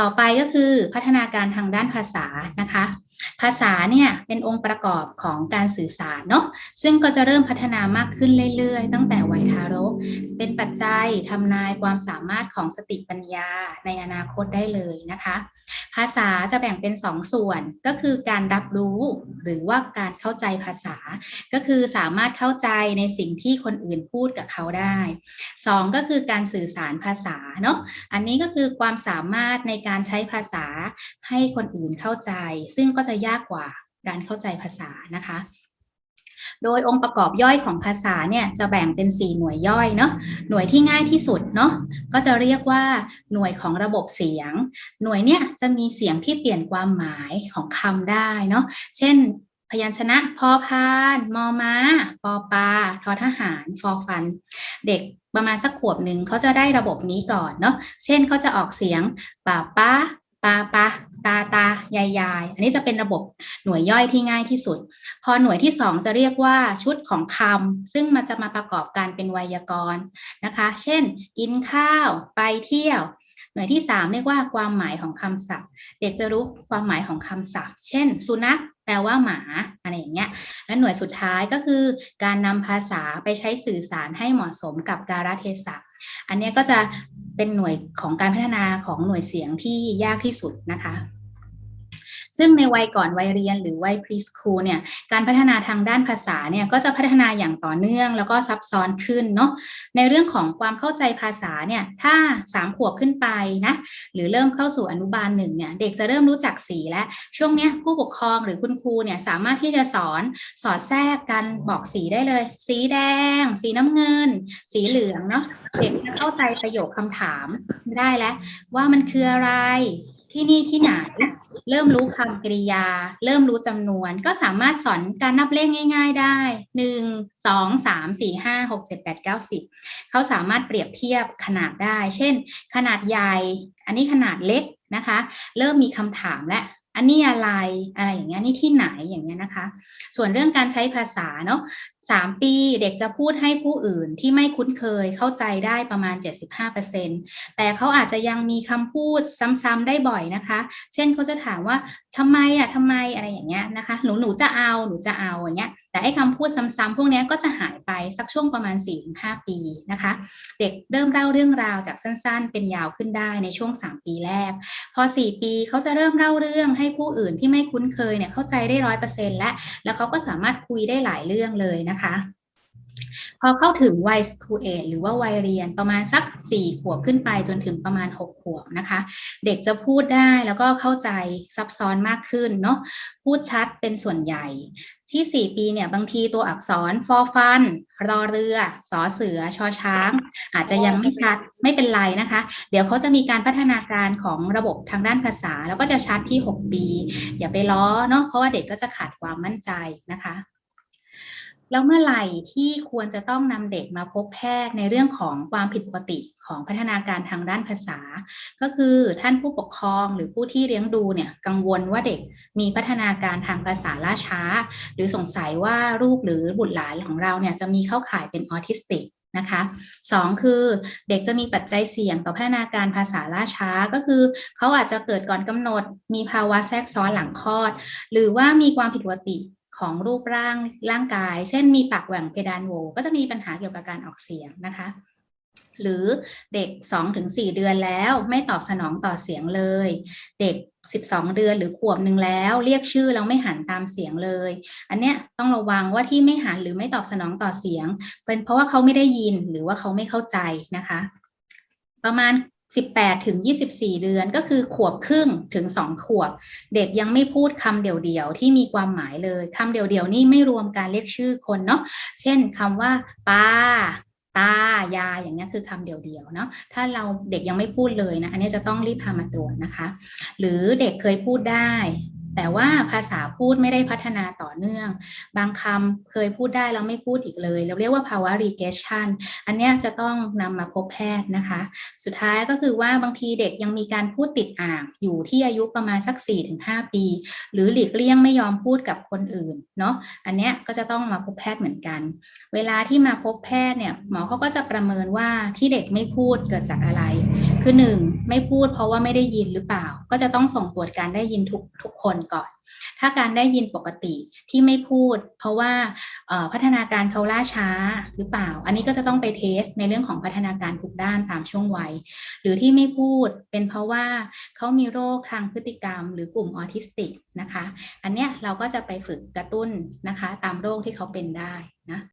ต่อไปก็คือพัฒนาการทางด้านภาษานะคะ ภาษาเนี่ยเป็นองค์ประกอบของการสื่อสารเนาะซึ่งก็จะเริ่มพัฒนามากขึ้นเรื่อยๆ ตั้งแต่วัยทารก เป็นปัจจัยทำนายความสามารถของสติปัญญาในอนาคตได้เลยนะคะ ภาษาจะแบ่งเป็น2ส่วนก็คือการรับรู้ หรือว่าการเข้าใจภาษา ก็คือสามารถเข้าใจในสิ่งที่คนอื่นพูดกับเขาได้ 2 ก็คือการสื่อสารภาษาเนาะอันนี้ก็คือความสามารถในการใช้ภาษาให้คนอื่นเข้าใจ ซึ่งก็จะยากกว่าการเข้าใจภาษานะคะ โดยองค์ประกอบย่อยของภาษาเนี่ยจะแบ่งเป็น 4 หน่วยย่อยเนาะหน่วยที่ง่ายที่สุดเนาะก็จะเรียกว่าหน่วยของระบบเสียง หน่วยเนี่ยจะมีเสียงที่เปลี่ยนความหมายของคำได้เนาะเช่นพยัญชนะพอพาน มอม้า ปอปลาทอทหาร ฟอฟัน เด็กประมาณสักขวบหนึ่งเขาจะได้ระบบนี้ก่อนเนาะ เช่นเขาจะออกเสียงป่าป้าปาปา ตาตายายอันนี้จะเป็นระบบหน่วยย่อยที่ง่ายที่สุด พอหน่วยที่สองจะเรียกว่าชุดของคำซึ่งมันจะมาประกอบกันเป็นไวยากรณ์นะคะ เช่น กินข้าว ไปเที่ยว หน่วยที่สามเรียกว่าความหมายของคำศัพท์ เด็กจะรู้ความหมายของคำศัพท์ เช่น สุนัขแปลว่าหมาอะไรอย่างเงี้ย และหน่วยสุดท้ายก็คือการนำภาษาไปใช้สื่อสารให้เหมาะสมกับกาลเทศะอันนี้ก็จะเป็นหน่วยของการพัฒนาของหน่วยเสียงที่ยากที่สุดนะคะ ซึ่งในวัยก่อนวัยเรียนหรือวัยพรีสคูลเนี่ยการพัฒนาทางด้านภาษาเนี่ยก็จะพัฒนาอย่างต่อเนื่อง แล้วก็ซับซ้อนขึ้นเนาะในเรื่องของความเข้าใจภาษาเนี่ยถ้าสามขวบขึ้นไปนะหรือเริ่มเข้าสู่อนุบาลหนึ่งเนี่ยเด็กจะเริ่มรู้จักสีและช่วงเนี้ยผู้ปกครองหรือคุณครูเนี่ยสามารถที่จะสอนสอดแทรกการบอกสีได้เลย สีแดง สีน้ำเงิน สีเหลืองเนาะเด็กจะเข้าใจประโยคคำถามได้แล้ว ว่ามันคืออะไรที่นี่ที่ไหน เริ่มรู้คำกริยา เริ่มรู้จำนวน ก็สามารถสอนการนับเลขง่าย ๆ ได้หนึ่งสองสามสี่ห้าหกเจ็ดแปดเก้าสิบเขาสามารถเปรียบเทียบขนาดได้ เช่น ขนาดใหญ่ อันนี้ขนาดเล็กนะคะ เริ่มมีคำถามและอันนี้อะไรอะไรอย่างเงี้ยนี่ที่ไหนอย่างเงี้ยนะคะ ส่วนเรื่องการใช้ภาษาเนาะสามปีเด็กจะพูดให้ผู้อื่นที่ไม่คุ้นเคยเข้าใจได้ประมาณ 75%แต่เขาอาจจะยังมีคำพูดซ้ำๆได้บ่อยนะคะ เช่นเขาจะถามว่าทำไมอะทำไมอะไรอย่างเงี้ยนะคะหนูหนูจะเอาหนูจะเอาอย่างเงี้ยแต่ไอ้คำพูดซ้ำๆพวกนี้ก็จะหายไปสักช่วงประมาณ 4-5 ปีนะคะ เด็กเริ่มเล่าเรื่องราวจากสั้นๆ เป็นยาวขึ้นได้ในช่วง 3 ปีแรก พอ 4 ปีเขาจะเริ่มเล่าเรื่องให้ผู้อื่นที่ไม่คุ้นเคยเนี่ยเข้าใจได้ร้อยเปอร์เซ็นต์และแล้วเขาก็สามารถคุยได้หลายเรื่องเลยนะคะ พอเข้าถึงวัยสคูเอทหรือว่าวัยเรียนประมาณสัก 4 ขวบขึ้นไปจนถึงประมาณ 6 ขวบนะคะ เด็กจะพูดได้แล้วก็เข้าใจซับซ้อนมากขึ้นเนาะพูดชัดเป็นส่วนใหญ่ที่ 4 ปีเนี่ยบางทีตัวอักษรฟอฟัน รอเรือ สอเสือ ชอช้าง อาจจะยังไม่ชัดไม่เป็นไรนะคะ เดี๋ยวเขาจะมีการพัฒนาการของระบบทางด้านภาษา แล้วก็จะชัดที่ 6 ปี อย่าไปล้อเนาะเพราะว่าเด็กก็จะขาดความมั่นใจนะคะ แล้วเมื่อไหร่ที่ควรจะต้องนำเด็กมาพบแพทย์ในเรื่องของความผิดปกติของพัฒนาการทางด้านภาษา ก็คือท่านผู้ปกครองหรือผู้ที่เลี้ยงดูเนี่ยกังวลว่าเด็กมีพัฒนาการทางภาษาล่าช้า หรือสงสัยว่าลูกหรือบุตรหลานของเราเนี่ยจะมีเข้าข่ายเป็นออทิสติกนะคะสองคือเด็กจะมีปัจจัยเสี่ยงต่อพัฒนาการภาษาล่าช้าก็คือ เขาอาจจะเกิดก่อนกำหนด มีภาวะแทรกซ้อนหลังคลอด หรือว่ามีความผิดปกติ ของรูปร่างร่างกาย เช่นมีปากแหว่งเพดานโหวก็จะมีปัญหาเกี่ยวกับการออกเสียงนะคะ หรือเด็ก 2-4 เดือนแล้วไม่ตอบสนองต่อเสียงเลย เด็ก 12 เดือนหรือขวบหนึ่งแล้ว เรียกชื่อแล้วไม่หันตามเสียงเลย อันเนี้ยต้องระวังว่าที่ไม่หันหรือไม่ตอบสนองต่อเสียง เป็นเพราะว่าเขาไม่ได้ยินหรือว่าเขาไม่เข้าใจนะคะ ประมาณ 18 ถึง 24 เดือนก็คือขวบครึ่งถึง 2 ขวบ เด็กยังไม่พูดคำเดี่ยวๆ ที่มีความหมายเลยคำเดี่ยวๆ นี่ไม่รวมการเรียกชื่อคนเนาะเช่นคำว่าป้าตายาอย่างนี้คือคำเดียวๆเนาะถ้าเราเด็กยังไม่พูดเลยนะ อันนี้จะต้องรีบพามาตรวจนะคะ หรือเด็กเคยพูดได้ แต่ว่าภาษาพูดไม่ได้พัฒนาต่อเนื่อง บางคำเคยพูดได้แล้วไม่พูดอีกเลย เราเรียกว่าภาวะ regression อันนี้จะต้องนำมาพบแพทย์นะคะ สุดท้ายก็คือว่าบางทีเด็กยังมีการพูดติดอ่างอยู่ที่อายุประมาณสัก 4-5 ปี หรือหลีกเลี่ยงไม่ยอมพูดกับคนอื่นเนาะอันนี้ก็จะต้องมาพบแพทย์เหมือนกัน เวลาที่มาพบแพทย์เนี่ยหมอเขาก็จะประเมินว่าที่เด็กไม่พูดเกิดจากอะไร คือหนึ่งไม่พูดเพราะว่าไม่ได้ยินหรือเปล่า ก็จะต้องส่งตรวจการได้ยินทุกทุกคนก่อน ถ้าการได้ยินปกติที่ไม่พูด เพราะว่าพัฒนาการเขาล่าช้าหรือเปล่า อันนี้ก็จะต้องไปเทสในเรื่องของพัฒนาการทุกด้านตามช่วงวัย หรือที่ไม่พูดเป็นเพราะว่าเขามีโรคทางพฤติกรรม หรือกลุ่มออทิสติกนะคะ อันเนี้ยเราก็จะไปฝึกกระตุ้นนะคะ ตามโรคที่เขาเป็นได้นะ